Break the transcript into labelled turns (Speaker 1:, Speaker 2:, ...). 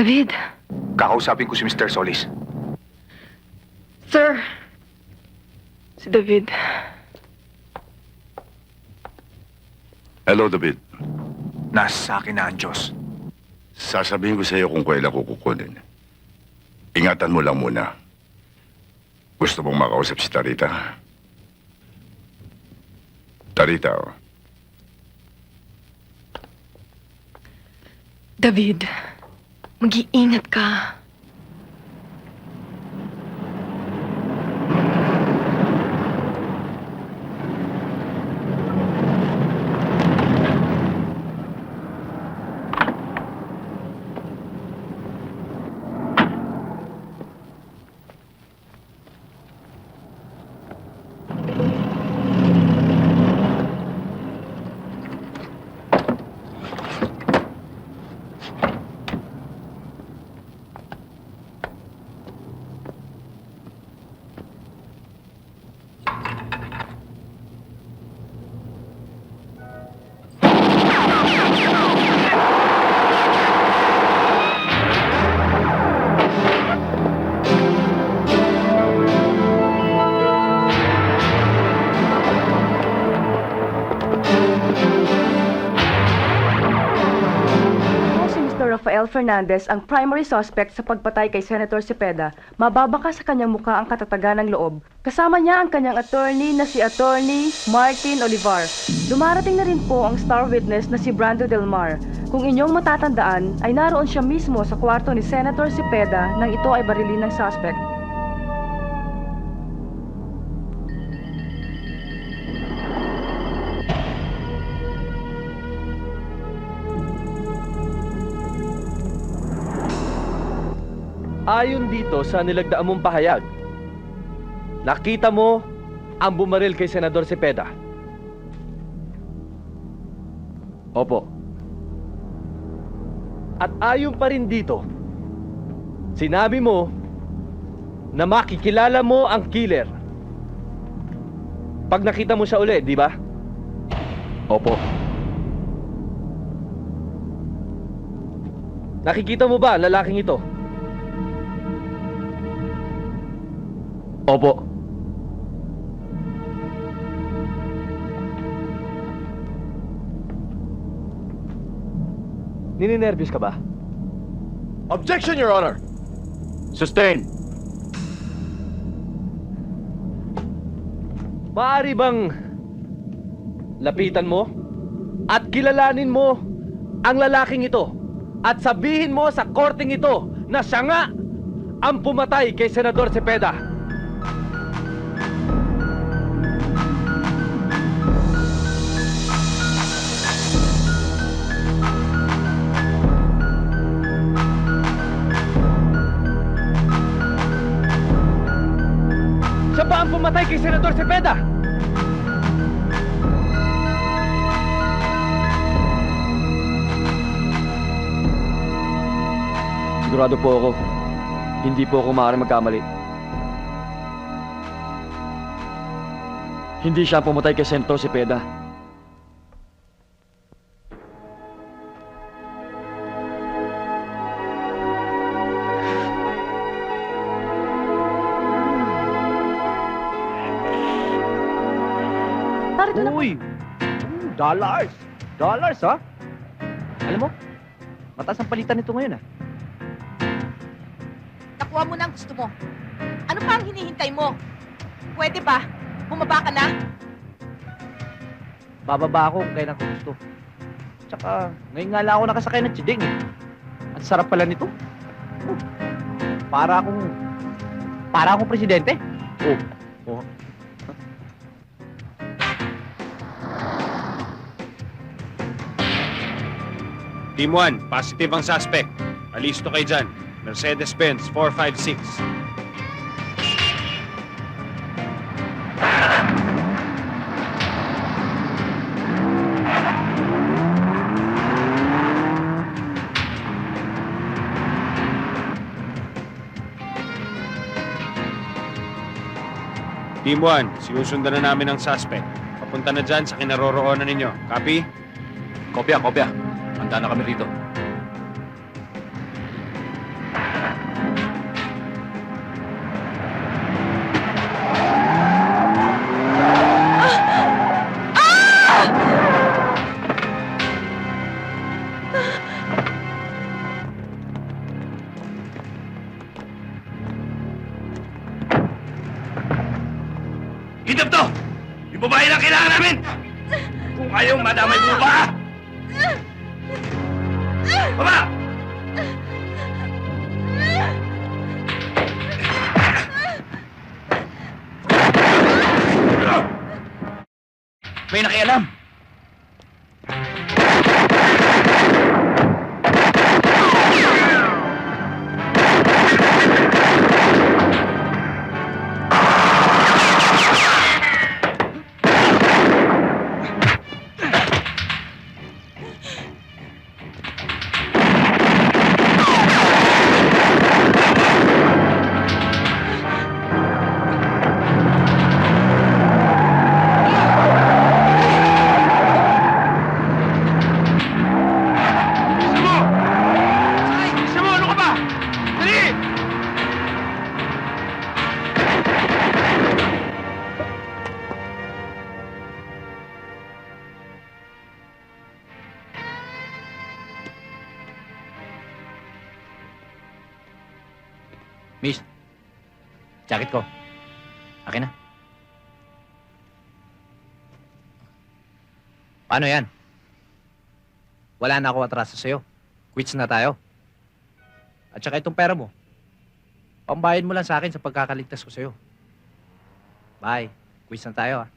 Speaker 1: David,
Speaker 2: Kakausapin ko si Mr. Solis.
Speaker 1: sir. Si David.
Speaker 3: Hello, David.
Speaker 2: Nasa sa akin na ang Diyos.
Speaker 3: Sasabihin ko sa iyo kung kailan ko kukunin. Ingatan mo lang muna. Gusto mong makausap si Tarita? Tarita, oh.
Speaker 1: David, mag-iingat ka.
Speaker 4: Rafael Fernandez ang primary suspect sa pagpatay kay Senator Cepeda, mababaka sa kanyang mukha ang katatagan ng loob. Kasama niya ang kanyang attorney na si Attorney Martin Olivar. Dumarating na rin po ang star witness na si Brando Del Mar. Kung inyong matatandaan, ay naroon siya mismo sa kwarto ni Senator Cepeda nang ito ay barilin ng suspect.
Speaker 5: Ayon dito sa nilagdaan mong pahayag, nakita mo ang bumaril kay Senador Cepeda. Opo. At ayon pa rin dito, sinabi mo na makikilala mo ang killer. Pag nakita mo siya uli, di ba? Opo. Nakikita mo ba ang lalaking ito? Opo. Nininervyos ka ba? Objection, Your Honor!
Speaker 6: Sustain.
Speaker 5: Maaari bang lapitan mo at kilalanin mo ang lalaking ito at sabihin mo sa korting ito na siya nga ang pumatay kay Senador Cepeda? Siya ba pumatay kay Senador Cepeda? Sigurado po ako, hindi po ako maaaring magkamali. Hindi siya pumatay kay Senador Cepeda.
Speaker 4: Narito na
Speaker 6: Uy! Mm, Dollars! Dollars, ha? Alam mo, mataas ang palitan nito ngayon, ah.
Speaker 7: Nakuha mo na ang gusto mo. Ano pa ang hinihintay mo? Pwede ba? Bumaba ka na?
Speaker 6: Bababa ako kung kailan ko gusto. Tsaka, ngayon nga lang ako nakasakay ng chiding, eh. Ang sarap pala nito. Oh, Para akong... Para akong presidente. Oh, oh.
Speaker 8: Team 1, positive ang suspect. Alisto kayo dyan. Mercedes-Benz 456. Team 1, sinusundan na namin ang suspect. Papunta na dyan sa kinaroroonan ninyo. Copy?
Speaker 6: Kopya, kopya. Punta na kami rito.
Speaker 9: Hitap to! Yung babae na kailangan namin! Kung ayaw madamay mo ba? May nakialam!
Speaker 6: Miss, jacket ko. Akin na. Paano yan? Wala na ako atraso sa'yo. Quits na tayo. At saka itong pera mo, pambayad mo lang sa akin sa pagkakaligtas ko sa'yo. Bye. Quits na tayo ah.